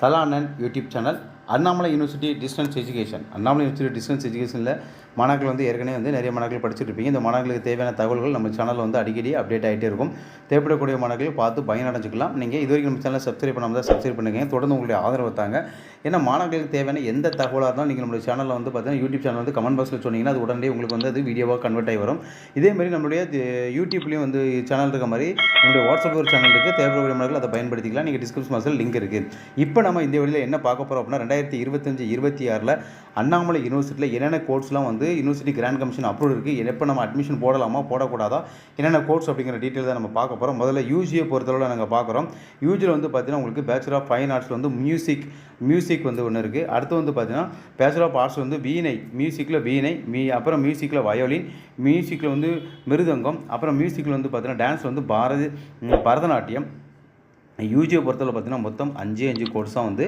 தலானன் YouTube channel. Annamalai university distance education Annamalai university distance எஜுகேஷனில் மாணாக்கள் வந்து ஏற்கனவே வந்து நிறைய மாணாக்கள் படிச்சுட்டு இருப்பீங்க. இந்த மாணாக்களுக்கு தேவையான தகவல்கள் நம்ம சேனலில் வந்து அடிக்கடி அப்டேட் ஆகிட்டே இருக்கும். தேவைப்படக்கூடிய மாணாக்கள் பார்த்து பயனடைஞ்சிக்கலாம். நீங்கள் இது வரைக்கும் நம்ம சேனலை சப்ஸ்கிரைப் பண்ணாமல் தான் சப்ஸ்கிரைப் பண்ணுங்க. தொடர்ந்து உங்களுடைய ஆதரவு தாங்க. ஏன்னா மாணவர்களுக்கு தேவையான எந்த தகவலாக இருந்தாலும் நீங்கள் நம்மளுடைய சேனலில் வந்து பார்த்தீங்கன்னா யூடியூப் சேனல் வந்து கமெண்ட் பாக்ஸில் சொன்னீங்கன்னா அது உடனே உங்களுக்கு வந்து அது வீடியோவாக கன்வெர்ட் ஆகி வரும். இதே மாதிரி நம்மளுடைய யூடியூப்லேயும் வந்து சேனல் இருக்க மாதிரி நம்மளுடைய வாட்ஸ்அப் ஒரு சேனல் இருக்குது தேவைப்படக்கூடிய மாணவர்கள் அதை பயன்படுத்திக்கலாம். நீங்கள் டிஸ்கிரிப்ஷன் பாக்ஸில் லிங்க் இருக்குது இப்போ நம்ம இந்த வழியில் என்ன பார்க்க போகிறோம் அப்படின்னா ரெண்டாயிரத்தி இருபத்தஞ்சு இருபத்தி ஆறில் அண்ணாமலை யூனிவர்சிட்டியில் என்னென்ன கோர்ஸ்லாம் வந்து யூனிவர்சிட்டி கிராண்ட் கமிஷன் அப்ரூவ் இருக்குது எப்போ நம்ம அட்மிஷன் போடலாமா போடக்கூடாதா என்னென்ன கோர்ஸ் அப்படிங்கிற டீட்டெயில் தான் நம்ம பார்க்க போகிறோம் முதல்ல யூஜியை பொறுத்தளவில் நாங்கள் பார்க்குறோம். யூஜியில் வந்து பார்த்தீங்கன்னா உங்களுக்கு பேச்சுலர் ஆஃப் ஃபைன் ஆர்ட்ஸில் வந்து மியூசிக் மியூசிக் வந்து ஒன்று இருக்குது அடுத்து வந்து பார்த்திங்கன்னா பேச்சுலர் ஆஃப் ஆர்ட்ஸ் வந்து வீணை மியூசிக்கில் வீணை மீ அப்புறம் மியூசிக்கில் வயோலின் மியூசிக்கில் வந்து மிருதங்கம் அப்புறம் மியூசிக்கில் வந்து பார்த்திங்கன்னா டான்ஸ் வந்து பாரதி பரதநாட்டியம் யூஜியை பொறுத்தவரை பார்த்தீங்கன்னா மொத்தம் அஞ்சு அஞ்சு கோர்ஸாக வந்து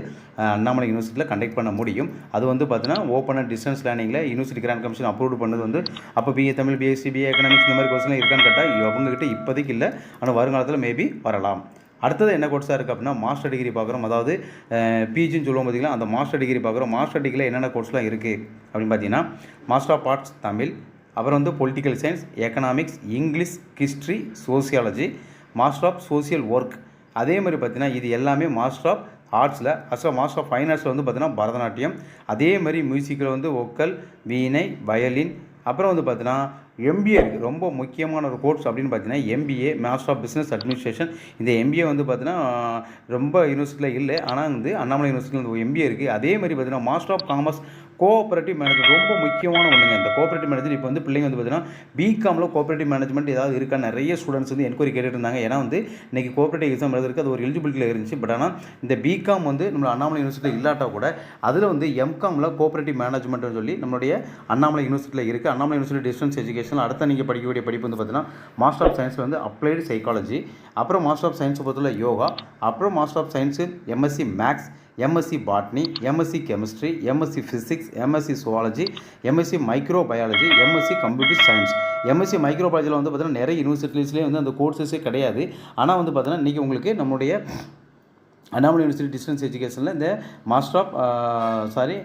அண்ணாமலை யூனிவர்சிட்டியில் கண்டக்ட் பண்ண முடியும். அது வந்து பார்த்தீங்கன்னா ஓப்பனாக டிஸ்டன்ஸ் லேர்னிங்கில் யூனிவர்சிட்டி கிராண்ட் கமிஷன் அப்ரூவ் பண்ணது வந்து அப்போ BA Tamil BSc BA economics இந்த மாதிரி கோர்ஸ்லாம் இருக்கான்னு கேட்டால் அவங்ககிட்ட இப்போதைக்கு இல்லை. ஆனால் வருங்காலத்தில் மேபி வரலாம். அடுத்தது என்ன கோர்ஸாக இருக்குது அப்படின்னா மாஸ்டர் டிகிரி பார்க்குறோம். அதாவது பிஜின்னு சொல்லுவோம் பார்த்திங்கன்னா அந்த மாஸ்டர் டிகிரி பார்க்குறோம். மாஸ்டர் டிகிரியில் என்னென்ன கோர்ஸ்லாம் இருக்குது அப்படின்னு பார்த்தீங்கன்னா மாஸ்டர் ஆஃப் ஆர்ட்ஸ் தமிழ் அப்புறம் வந்து political science economics English history sociology master of social work அதே மாதிரி பார்த்தீங்கன்னா இது எல்லாமே மாஸ்டர் ஆஃப் ஆர்ட்ஸில் அஸ்வா மாஸ்டர் ஆஃப் ஃபைன் ஆர்ட்ஸில் வந்து பார்த்தீங்கன்னா பரதநாட்டியம். அதே மாதிரி மியூசிக்கில் வந்து ஒக்கல் வீணை வயலின். அப்புறம் வந்து பார்த்தீங்கன்னா எம்பிஏ இருக்குது ரொம்ப முக்கியமான ஒரு கோர்ஸ் அப்படின்னு பார்த்தீங்கன்னா MBA master of business administration இந்த எம்பிஏ வந்து பார்த்தீங்கன்னா ரொம்ப யூனிவர்சிட்டியில் இல்லை. ஆனால் வந்து அண்ணாமலை யூனிவர்சிட்டியில் வந்து எம்பிஏ இருக்குது அதே மாதிரி பார்த்தீங்கன்னா master of commerce cooperative management ரொம்ப முக்கியமான ஒன்றுங்க இந்த கோஆப்ரேட்டிவ் மேனேஜ்மெண்ட் இப்போ வந்து பிள்ளைங்க வந்து பார்த்தீங்கன்னா பிகாமில் கோஆப்ரேட்டிவ் மேனேஜ்மெண்ட் ஏதாவது இருக்கா? நிறைய ஸ்டூடெண்ட்ஸ் வந்து என்கொயரி கேட்டுட்டு இருந்தாங்க. ஏன்னா வந்து இன்றைக்கி கோஆப்ரேட்டிவ் எக்ஸாம் எழுதுறதுக்கு அது ஒரு எலிஜிபிலிட்டியில் இருந்துச்சு. பட் ஆனால் இந்த பிகாம் வந்து நம்ம அண்ணாமலை யூனிவர்சிட்டியில் இல்லாட்டா கூட அதில் வந்து எம்காமில் கோஆப்ரேட்டிவ் மேனேஜ்மெண்ட்னு சொல்லி நம்மளுடைய அண்ணாமலை யூனிவர்சிட்டியில் இருக்குது அண்ணாமலை யூனிவர்சிட்டி டிஸ்டன்ஸ் எஜுகேஷன் அடுத்த நீங்கள் படிக்கக்கூடிய படிப்பு வந்து பார்த்தீங்கன்னா மாஸ்டர் ஆஃப் சயின்ஸில் வந்து அப்ளைடு சைக்காலஜி அப்புறம் மாஸ்டர் ஆஃப் சயின்ஸ் பொறுத்தவரை யோகா அப்புறம் master of science MSc maths MSc botany MSc chemistry MSc physics MSc zoology MSc microbiology MSc computer science MSc micro பயாலஜியில் வந்து பார்த்தீங்கன்னா நிறைய யூனிவர்சிட்டிஸ்லேயே வந்து அந்த கோர்சஸே கிடையாது. ஆனால் வந்து பார்த்திங்கன்னா இன்றைக்கி உங்களுக்கு நம்முடைய அண்ணாமலை யூனிவர்சிட்டி டிஸ்டன்ஸ் எஜுகேஷனில் இந்த master of sorry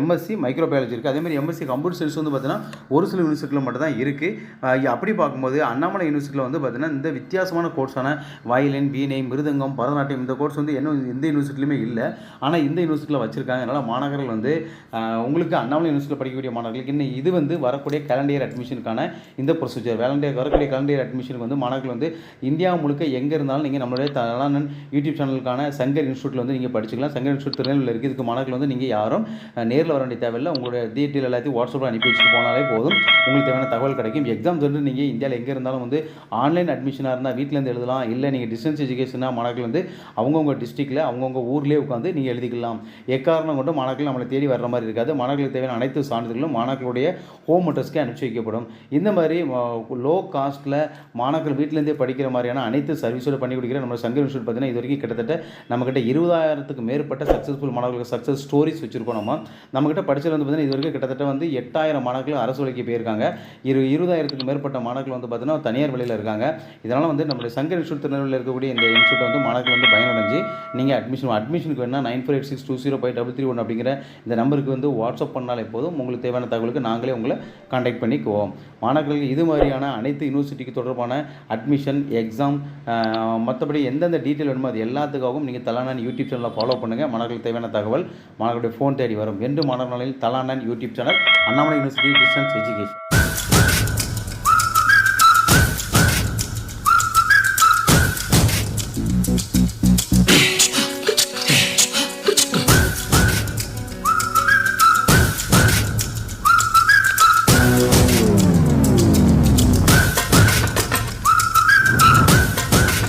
MSc microbiology இருக்குது அதேமாதிரி எம்எஸ்சி கம்ப்யூட்டர் சயின்ஸ் வந்து பார்த்தீங்கன்னா ஒரு சில யூனிவர்சிட்டியில் மட்டும் தான் இருக்குது அப்படி பார்க்கும்போது அண்ணாமலை யூனிவர்சிட்டியில் வந்து பார்த்தீங்கன்னா இந்த வித்தியாசமான கோர்ஸான வயலின் வீணை மிருதங்கம் பரதநாட்டியம் இந்த கோர்ஸ் வந்து என்ன எந்த யூனிவர்சிட்டிலுமே இல்லை. ஆனால் இந்த யூனிவர்சிட்டியில் வச்சுருக்காங்க. அதனால் மாணவர்கள் வந்து உங்களுக்கு அண்ணாமலை யூனிவர்சிட்டியில் படிக்கக்கூடிய மாணவர்களுக்கு இன்னும் இது வந்து வரக்கூடிய கேலண்டியர் அட்மிஷனுக்கான இந்த ப்ரொசீஜர் வேலண்டியர் வரக்கூடிய கேலண்டியர் அட்மிஷனுக்கு வந்து மாணவர்கள் வந்து இந்தியா முழுக்க எங்கே இருந்தாலும் நீங்கள் நம்மளுடைய தலானன் யூடியூப் சேனலுக்கான சங்கர் இன்ஸ்டியூட்டில் வந்து நீங்கள் படிச்சுக்கலாம். சங்கர் இன்ஸ்டியூட் திருநெல்வேலியில் இருக்குது இதுக்கு மாணவர்கள் வந்து நீங்கள் யாரும் நேரில் வர வேண்டிய தேவையில்லை. உங்களுடைய டீட்டெயில் எல்லாத்தையும் வாட்ஸ்அப்பில் அனுப்பி வச்சுட்டு போனாலே போதும். உங்களுக்கு தேவையான தகவல் கிடைக்கும். எக்ஸாம் வந்து நீங்கள் இந்தியாவில் எங்கே இருந்தாலும் வந்து ஆன்லைன் அட்மிஷனாக இருந்தால் வீட்டிலேருந்து எழுதலாம். இல்லை நீங்கள் டிஸ்டன்ஸ் எஜுகேஷனாக மாணவர்கள் வந்து அவங்கவுங்க டிஸ்ட்ரிக்டில் அவங்கவுங்க ஊர்லேயே உட்காந்து நீங்கள் எழுதிக்கலாம். எக்காரணம் கொண்டு மாணவர்கள் நம்மளை தேடி வர்ற மாதிரி இருக்காது. மாணவர்களுக்கு தேவையான அனைத்து சான்றிதழ்களும் மாணவர்களுடைய ஹோம் அட்ரஸ்க்கு அனுப்பிச்சி வைக்கப்படும். இந்த மாதிரி லோ காஸ்ட்டில் மாணவர்கள் வீட்டிலேருந்தே படிக்கிற மாதிரியான அனைத்து சர்வீஸோடு பண்ணி கொடுக்குற நம்ம சங்கர் இன்ஸ்டியூட் பார்த்தீங்கன்னா இது வரைக்கும் கிட்டத்தட்ட நம்மக்கிட்ட இருபதாயிரத்துக்கு மேற்பட்ட சக்ஸஸ்ஃபுல் மாணவர்களுக்கு சக்ஸஸ் ஸ்டோரிஸ் வச்சுருக்கோம் நம்ம. நம்மக்கிட்ட படிச்சது வந்து பார்த்தீங்கன்னா இது வரைக்கும் கிட்டத்தட்ட வந்து எட்டாயிரம் மாணவர்கள் அரசு வேலைக்கு போயிருக்காங்க. இரு இருபதாயிரத்துக்கு மேற்பட்ட மாணவர்கள் வந்து பார்த்தீங்கன்னா தனியார் வழியில் இருக்காங்க. இதனால் வந்து நம்மளுடைய சங்கர் இன்ஸ்டியூட் திருநெல்வேலியில் இருக்கக்கூடிய இந்த இன்ஸ்டியூட் வந்து மாணவர்கள் வந்து பயனடைஞ்சு நீங்கள் அட்மிஷன் அட்மிஷனுக்கு வேணால் nine four eight six two zero five double three one அப்படிங்கிற இந்த நம்பருக்கு வந்து வாட்ஸ்அப் பண்ணாலே போதும். உங்களுக்கு தேவையான தகவலுக்கு நாங்களே உங்களை கான்டாக்ட் பண்ணிக்குவோம். மாணவர்களுக்கு இது மாதிரியான அனைத்து யூனிவர்சிட்டிக்கு தொடர்பான அட்மிஷன் எக்ஸாம் மற்றபடி எந்தெந்த டீட்டெயில் வேணுமோ அது எல்லாத்துக்காகவும் நீங்கள் தலானன் யூடியூப் சேனலில் ஃபாலோ பண்ணுங்கள் மாணவர்களுக்கு தேவையான தகவல் மாணவர்களுடைய ஃபோன் தேடி வரும். என்று மாணவர்களில் தலானன் YouTube channel Annamalai university distance education